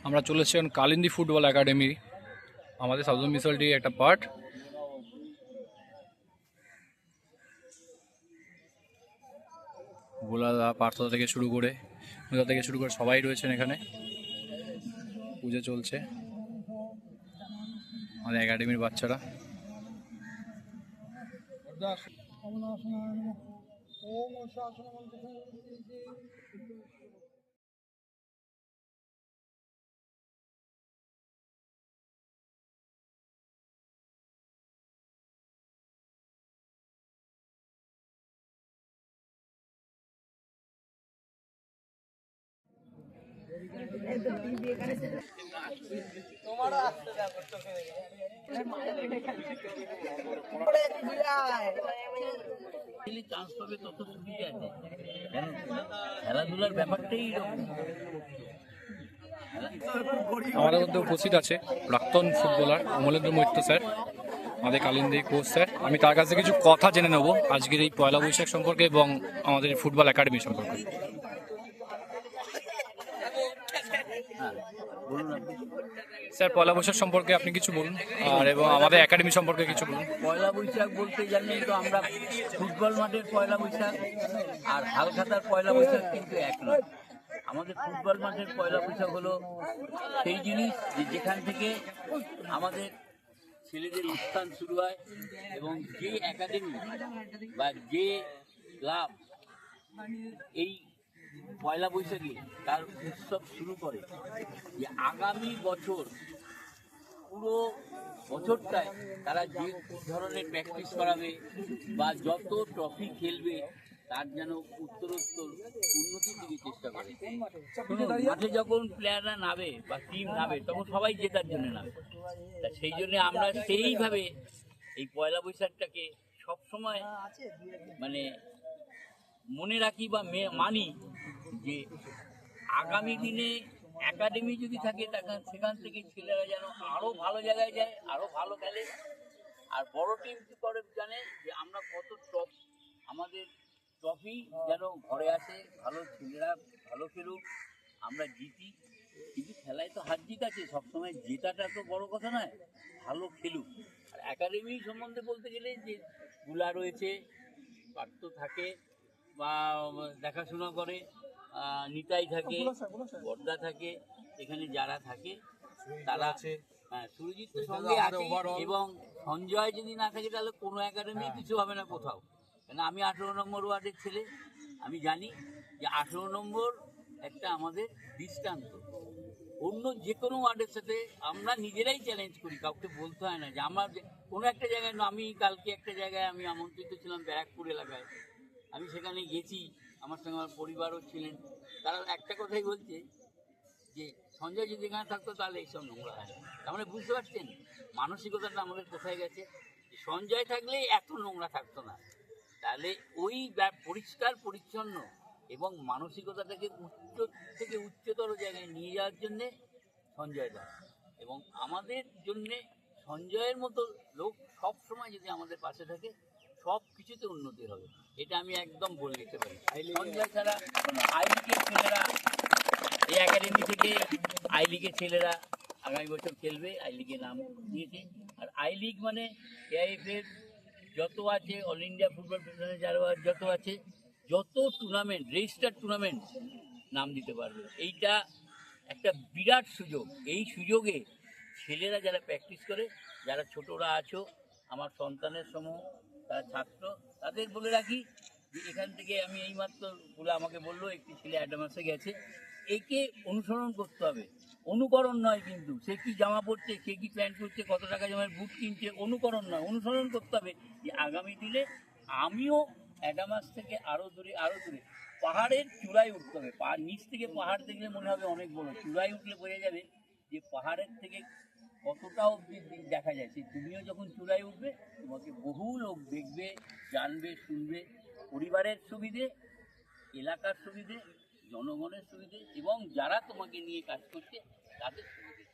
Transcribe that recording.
আমরা চলে এখন কালিন্দী ফুটবল একাডেমি আমাদের সাউথ মিসলটি একটা পার্ট গোলাদা পার্থদা থেকে শুরু করে গোলা থেকে শুরু করে সবাই রয়েছেন এখানে পুজো চলছে আমাদের একাডেমির বাচ্চারা খেলে আছে আমাদের মধ্যে উপস্থিত আছে প্রাক্তন ফুটবলার অমলেন্দ্র মৈত্র স্যার, আমাদের কালিন্দী কোচ স্যার। আমি তার কাছে কিছু কথা জেনে নেব আজকের এই পয়লা বৈশাখ সম্পর্কে এবং আমাদের ফুটবল একাডেমি সম্পর্কে। স্যার পয়লা বৈশাখ সম্পর্কে আপনি কিছু বলুন আর এবং আমাদের একাডেমি সম্পর্কে কিছু বলুন। পয়লা বৈশাখ বলতে জানি তো আমরা ফুটবল মাঠের পয়লা বৈশাখ আর হালখাতার পয়লা বৈশাখ কিন্তু এক নয়। আমাদের ফুটবল মাঠের পয়লা বৈশাখ হলো সেই জিনিস যে যেখান থেকে আমাদের ছেলেদের উত্থান শুরু হয় এবং যে একাডেমি বা যে ক্লাব এই পয়লা বৈশাখে তার উৎসব শুরু করে। যে আগামী বছর, পুরো বছরটায় তারা যে ধরনের প্র্যাকটিস করাবে বা যত ট্রফি খেলবে, তার যেন উত্তরোত্তর উন্নতির দিকে চেষ্টা করে। মাঠে যখন প্লেয়াররা নামে বা টিম নামে, তখন সবাই জেতার জন্য নামে। তা সেই জন্য আমরা সেইভাবে এই পয়লা বৈশাখটাকে সবসময় মানে মনে রাখি বা মানি যে আগামী দিনে একাডেমি যদি থাকে সেখান থেকে ছেলেরা যেন আরও ভালো জায়গায় যায়, আরও ভালো খেলে। আর বড় টিম কি করে জানে যে আমরা কত টপ আমাদের ট্রফি যেন ঘরে আসে, ভালো ছেলেরা ভালো খেলুক, আমরা জিতি। কিন্তু খেলায় তো হার জিত আছে, সবসময় জেতাটা তো বড় কথা নয়, ভালো খেলুক। আর একাডেমি সম্বন্ধে বলতে গেলে যে গুলা রয়েছে, পার্থ থাকে বা দেখাশোনা করে নিতাই থাকে বর্দা থাকে এখানে যারা থাকে তারা হ্যাঁ সুরজিৎ তো সঙ্গে আছে এবং সঞ্জয় যদি না থাকে তাহলে কোনো একাডেমি কিছু হবে না কোথাও। কেন আমি আঠেরো নম্বর ওয়ার্ডের ছেলে। আমি জানি যে আঠেরো নম্বর একটা আমাদের দৃষ্টান্ত। অন্য যে কোনো ওয়ার্ডের সাথে আমরা নিজেরাই চ্যালেঞ্জ করি কাউকে বলতে হয় না যে আমার যে- কোনো একটা জায়গায় আমি কালকে একটা জায়গায় আমি আমন্ত্রিত ছিলাম ব্যারাকপুর এলাকায়। আমি সেখানে গেছি। আমার সঙ্গে আমার পরিবারও ছিলেন। তারা একটা কথাই বলছে যে, সঞ্জয় যদি এখানে থাকতো তাহলে এইসব নোংরা হয়। তার মানে বুঝতে পারছেন? মানসিকতাটা আমাদের কোথায় গেছে? সঞ্জয় থাকলে এত নোংরা থাকতো না। তাহলে ওই পরিষ্কার, পরিচ্ছন্ন এবং মানসিকতাটাকে উচ্চ, থেকে উচ্চতর জায়গায় নিয়ে যাওয়ার জন্যে সঞ্জয় দা এবং আমাদের জন্যে সঞ্জয়ের মতো লোক সব সময় যদি আমাদের পাশে থাকে, সব কিছুতে উন্নতি হবে। এটা আমি একদম বলে দিতে পারি। সঞ্জয় ছাড়া আই লিগের ছেলেরা এই একাডেমি থেকে আই লিগের ছেলেরা আগামী বছর খেলবে আই লিগে নাম দিয়েছে। আর আই লিগ মানে এআইএফের যত আছে অল ইন্ডিয়া ফুটবল ফেডারেশনের যারা যত আছে যত টুর্নামেন্ট রেজিস্টার টুর্নামেন্ট নাম দিতে পারবে। এইটা একটা বিরাট সুযোগ। এই সুযোগে ছেলেরা যারা প্র্যাকটিস করে যারা ছোটরা আছো আমার সন্তানের সমূহ ছাত্র, তাদের বলে রাখি যে এখান থেকে আমি এইমাত্র বলে আমাকে বলল, একটি ছেলে অ্যাডামাসে গেছে। একে অনুসরণ করতে হবে। অনুকরণ নয় কিন্তু, সে কি জামা পরছে, সে কি প্যান্ট পরছে কত টাকা জামার, বুট কিনছে, অনুকরণ নয়, অনুসরণ করতে হবে। যে আগামী দিনে আমিও অ্যাডামাস থেকে আরও দূরে আরও দূরে, পাহাড়ের চূড়ায় উঠতে হবে। পাহাড় নিচ থেকে পাহাড় দেখলে মনে হবে অনেক বড়, চূড়ায় উঠলে বোঝা যাবে যে পাহাড়ের থেকে কতটা অবধি দেখা যায়। সেই তুমিও যখন চূড়ায় উঠবে তোমাকে বহু লোক দেখবে, জানবে, শুনবে। পরিবারের সুবিধে, এলাকার সুবিধে, জনগণের সুবিধে এবং যারা তোমাকে নিয়ে কাজ করছে, তাদের সুবিধে।